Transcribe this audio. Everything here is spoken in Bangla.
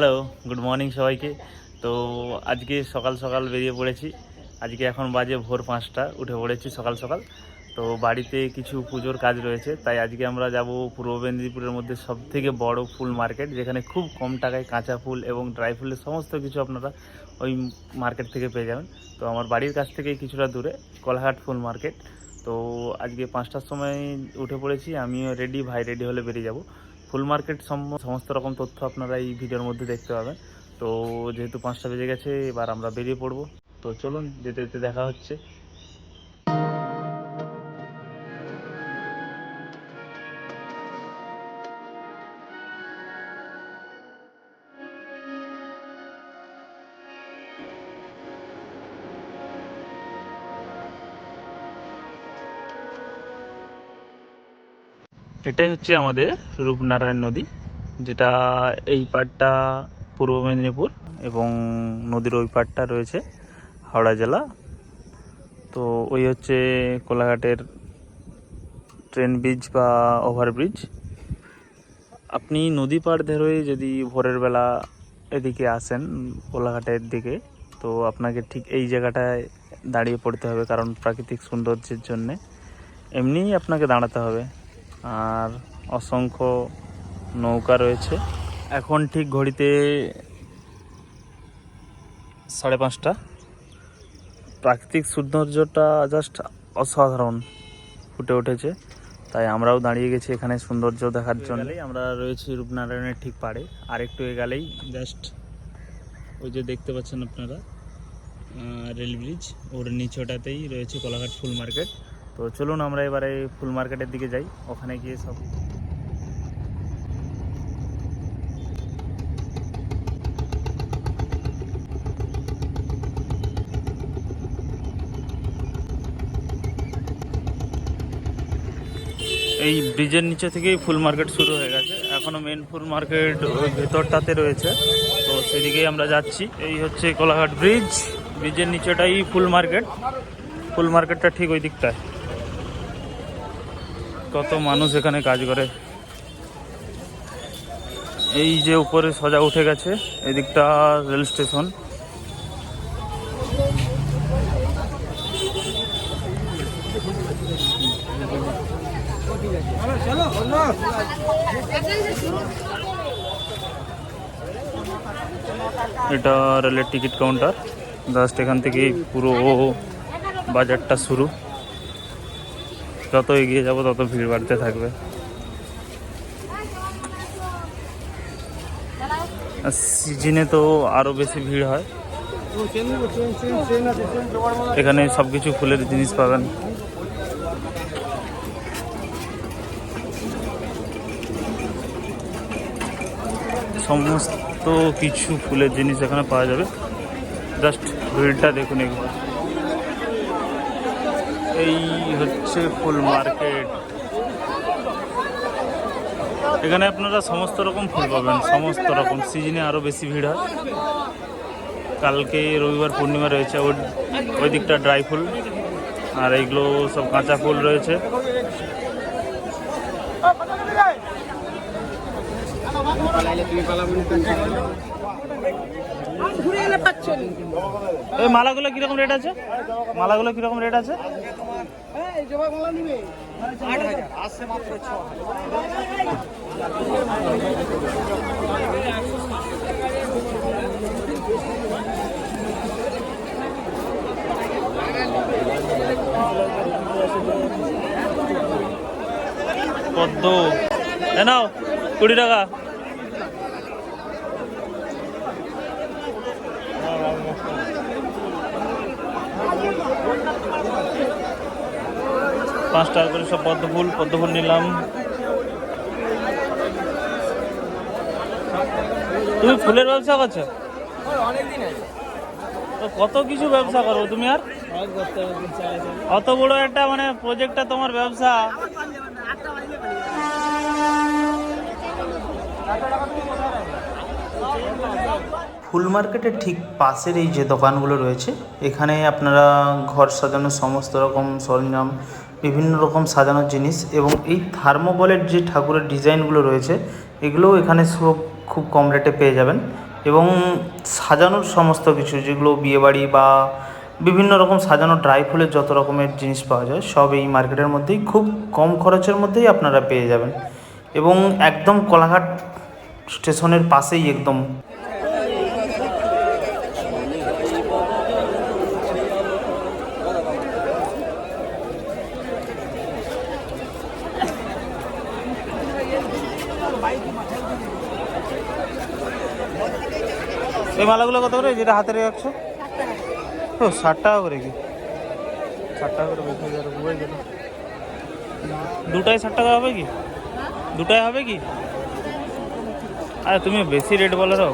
হ্যালো গুড মর্নিং সবাইকে। তো আজকে সকাল সকাল বেরিয়ে পড়েছি। আজকে এখন বাজে ভোর পাঁচটা, উঠে পড়েছি সকাল সকাল। তো বাড়িতে কিছু পুজোর কাজ রয়েছে, তাই আজকে আমরা যাব পূর্ব মেদিনীপুরের মধ্যে সব থেকে বড় ফুল মার্কেট, যেখানে খুব কম টাকায় কাঁচা ফুল এবং ড্রাই ফুলের সমস্ত কিছু আপনারা ওই মার্কেট থেকে পেয়ে যাবেন। তো আমার বাড়ির কাছ থেকে কিছুটা দূরে, কলাহাট ফুল মার্কেট। তো আজকে পাঁচটার সময় উঠে পড়েছি, আমিও রেডি ভাই রেডি হলে বেরিয়ে যাব। ফুল মার্কেট সম- সমস্ত রকম তথ্য আপনারা এই ভিডিওর মধ্যে দেখতে পাবেন। তো যেহেতু পাঁচটা বেজে গেছে, এবার আমরা বেরিয়ে পড়ব। তো চলুন, যেতে যেতে দেখা হচ্ছে। এটাই হচ্ছে আমাদের রূপনারায়ণ নদী, যেটা এই পাড়টা পূর্ব মেদিনীপুর এবং নদীর ওই পাড়টা রয়েছে হাওড়া জেলা। তো ওই হচ্ছে কোলাঘাটের ট্রেন ব্রিজ বা ওভারব্রিজ আপনি নদী পাড় ধরে যদি ভোরের বেলা এদিকে আসেন কোলাঘাটের দিকে, তো আপনাকে ঠিক এই জায়গাটায় দাঁড়িয়ে পড়তে হবে কারণ প্রাকৃতিক সৌন্দর্যের জন্যে। এমনিই আপনাকে দাঁড়াতে হবে। আর অসংখ্য নৌকা রয়েছে। এখন ঠিক ঘড়িতে সাড়ে পাঁচটা। প্রাকৃতিক সৌন্দর্যটা জাস্ট অসাধারণ ফুটে উঠেছে। তাই আমরাও দাঁড়িয়ে গেছি এখানে সৌন্দর্য দেখার জন্য। আমরা রয়েছি রূপনারায়ণের ঠিক পাড়ে। আর একটু এগালেই জাস্ট ওই যে দেখতে পাচ্ছেন আপনারা রেল ব্রিজ ওর নিচটাতেই রয়েছে কোলাঘাট ফুল মার্কেট তো চলুন আমরা এবারে ফুল মার্কেটের দিকে যাই। ওখানে গিয়ে সব এই ব্রিজের নিচে থেকেই ফুল মার্কেট শুরু হয়ে গেছে। এখনও মেন ফুল মার্কেট ভেতরটাতে রয়েছে। তো সেদিকেই আমরা যাচ্ছি। এই হচ্ছে কোলাঘাট ব্রিজ। ব্রিজের নিচেটাই ফুল মার্কেট। ফুল মার্কেটটা ঠিক ওই দিকটায়। কত মানুষ এখানে কাজ করে। এই যে উপরে সজা উঠে গেছে, এদিকটা রেল স্টেশন। এটা রেলের টিকিট কাউন্টার। জাস্ট এখান থেকে পুরো বাজারটা শুরু। যত এগিয়ে যাব, তত ভিড় বাড়তে থাকবে। সিজনে তো আরও বেশি ভিড় হয়। এখানে সব কিছু ফুলের জিনিস পাবেন। সমস্ত কিছু ফুলের জিনিস এখানে পাওয়া যাবে। জাস্ট ভিড়টা দেখুন এই হচ্ছে ফুল মার্কেট। এখানে আপনারা সমস্ত রকম ফুল পাবেন, সমস্ত রকম। সিজনে আরও বেশি ভিড় হয়। কালকে রবিবার পূর্ণিমা রয়েছে, ওই ওই দিকটা ড্রাই ফুল। আর এইগুলো সব কাঁচা ফুল রয়েছে। ঘুরে গেলে পাচ্ছেন এই মালাগুলো কীরকম রেট আছে? মালাগুলো কীরকম রেট আছে? পদ্ম। নাও কুড়ি টাকা। পাঁচ টাকা করে সব পদ্ম ফুল পদ্ম ফুল নিলাম। তুমি ফুলের ব্যবসা করছ? কত কিছু ব্যবসা করো তুমি আর? অত বড় একটা মানে প্রজেক্টটা তোমার ব্যবসা। ফুল মার্কেটের ঠিক পাশের এই যে দোকানগুলো রয়েছে, এখানে আপনারা ঘর সাজানোর সমস্ত রকম সরঞ্জাম বিভিন্ন রকম সাজানোর জিনিস এবং এই থার্মোকলের যে ঠাকুরের ডিজাইনগুলো রয়েছে, এগুলোও এখানে সব খুব কম রেটে পেয়ে যাবেন এবং সাজানোর সমস্ত কিছু, যেগুলো বিয়েবাড়ি বা বিভিন্ন রকম সাজানো ড্রাই ফুলের যত রকমের জিনিস পাওয়া যায়, সব এই মার্কেটের মধ্যেই খুব কম খরচের মধ্যেই আপনারা পেয়ে যাবেন এবং একদম কোলাঘাট স্টেশনের পাশেই একদম এই মালাগুলো কত করে? যেটা হাতে রাখছো ও, ষাট টাকা করে কি? ষাট টাকা করে বেশি দুটাই ষাট টাকা হবে কি? দুটাই হবে কি? আরে, তুমি বেশি রেট বলো রাও